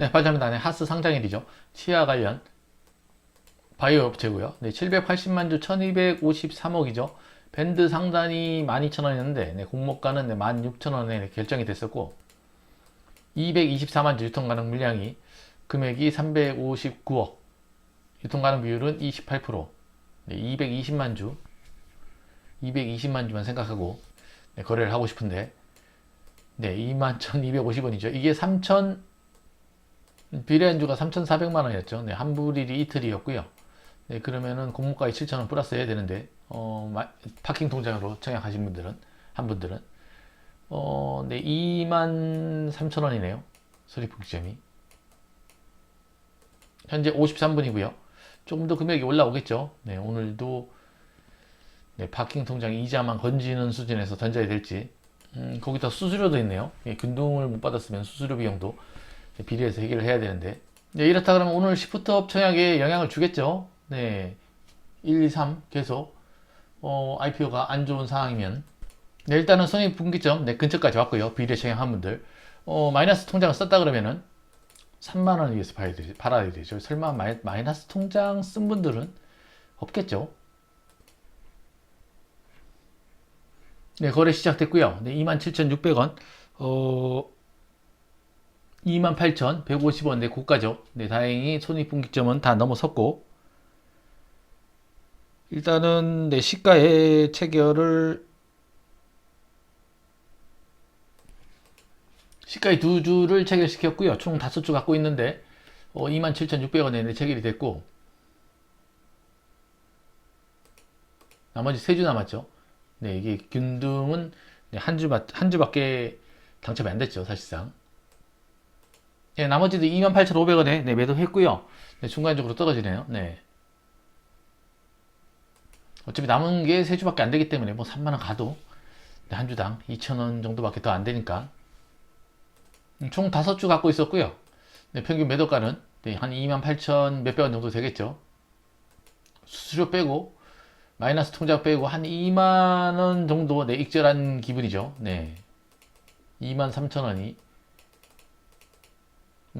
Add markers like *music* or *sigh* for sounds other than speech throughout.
네, 발전단의 하스 상장일이죠. 치아 관련 바이오 업체고요. 네, 780만 주 1253억이죠. 밴드 상단이 12,000원이었는데 네, 공모가는 네, 16,000원에 결정이 됐었고 224만 주 유통 가능 물량이 금액이 359억 유통 가능 비율은 28% 네, 220만 주 220만 주만 생각하고 네, 거래를 하고 싶은데 네, 21,250원이죠. 이게 3,000 비례한주가 3,400만 원이었죠. 네, 한불일이 이틀이었고요. 네, 그러면은 공모가에 7,000원 플러스 해야 되는데 어, 마- 파킹 통장으로 청약하신 분들은 한 분들은 어, 네, 23,000원이네요. 수리품기점이 현재 53분이고요. 조금 더 금액이 올라오겠죠. 네, 오늘도 네, 파킹 통장 이자만 건지는 수준에서 던져야 될지 음, 거기다 수수료도 있네요. 예, 균등을 못 받았으면 수수료 비용도 비례해서 해결을 해야 되는데 네, 이렇다 그러면 오늘 시프트업 청약에 영향을 주겠죠. 네, 1, 2, 3 계속 어, IPO가 안 좋은 상황이면 네, 일단은 손익분기점 네, 근처까지 왔고요. 비례 청약한 분들 어, 마이너스 통장을 썼다 그러면은 3만 원 위해서 팔아야 되죠. 팔아야 되죠. 설마 마이, 마이 너스 통장 쓴 분들은 없겠죠. 네, 거래 시작됐고요. 네, 27,600원. 어 28,150원 네, 고가죠. 네, 다행히 손익분기점은 다 넘어섰고 일단은 네, 시가의 체결을 시가의 두 주를 체결시켰고요. 총 다섯 주 갖고 있는데 어, 27,600원에 네, 체결이 됐고 나머지 세 주 남았죠. 네, 이게 균등은 한 주밖에 당첨이 안 됐죠, 사실상. 네, 나머지도 28,500원에 네, 매도했고요. 네, 중간적으로 떨어지네요. 네. 어차피 남은 게 세 주밖에 안 되기 때문에 뭐 3만 원 가도 네, 한 주당 2,000원 정도밖에 더 안 되니까 음, 총 다섯 주 갖고 있었고요. 네, 평균 매도가는 네, 한 28,000 몇백 원 정도 되겠죠. 수수료 빼고 마이너스 통장 빼고 한 2만 원 정도 네, 익절한 기분이죠. 네. 2만 3천 원이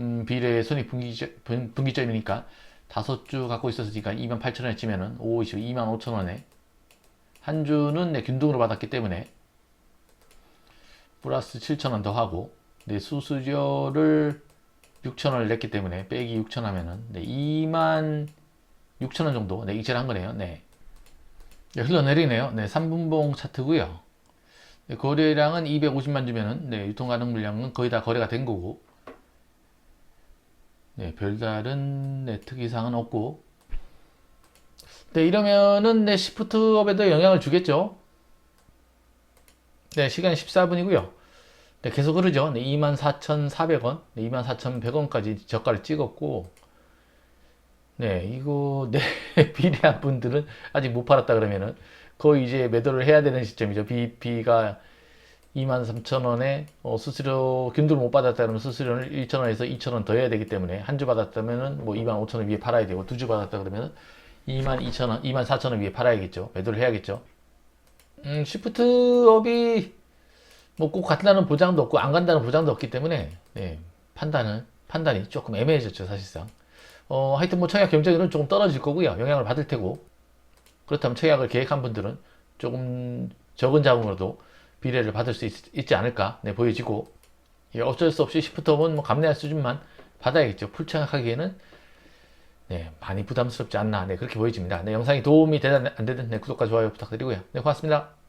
음, 비례 손익 분기점, 분- 분기점 이니까 다섯 주 갖고 있었으니까 2만 8천 원에 치면은 5, 20, 2만 5천 원에 한 주는 네, 균등으로 받았기 때문에 플러스 7천 원더 하고 네, 수수료를 6천 원을 냈기 때문에 빼기 6천 하면은 네, 2만 6천 원 정도 네, 익절한 거네요. 네. 네, 흘러내리네요. 네, 3분봉 차트고요. 네, 거래량은 250만 주면은 네, 유통 가능 물량은 거의 다 거래가 된 거고. 네, 별다른 네, 특이사항은 없고. 네, 이러면은 네, 시프트업에도 영향을 주겠죠. 네, 시간이 14분이고요. 네, 계속 흐르죠. 네, 24,400원, 네, 24,100원까지 저가를 찍었고, 네, 이거 네 *laughs* 비례한 분들은 아직 못 팔았다 그러면은 거의 이제 매도를 해야 되는 시점이죠. BP가 23,000원에 어, 수수료 균등을 못 받았다 그러면 수수료를 1,000원에서 2,000원 더 해야 되기 때문에 한 주 받았다면은 뭐 25,000원 위에 팔아야 되고 두 주 받았다 그러면은 22,000원, 24,000원 위에 팔아야겠죠. 매도를 해야겠죠. 음, 시프트업이 뭐 꼭 간다는 보장도 없고 안 간다는 보장도 없기 때문에 네, 판단은 판단이 조금 애매해졌죠, 사실상. 어, 하여튼 뭐 청약 경쟁률은 조금 떨어질 거고요. 영향을 받을 테고. 그렇다면 청약을 계획한 분들은 조금 적은 자금으로도 비례를 받을 수 있, 지 않을까 네, 보여지고 예, 어쩔 수 없이 시프트업은 뭐 감내할 수준만 받아야겠죠. 풀 청약하기에는 네, 많이 부담스럽지 않나 네, 그렇게 보여집니다. 네, 영상이 도움이 되든 안 되든 네, 구독과 좋아요 부탁드리고요. 네, 고맙습니다.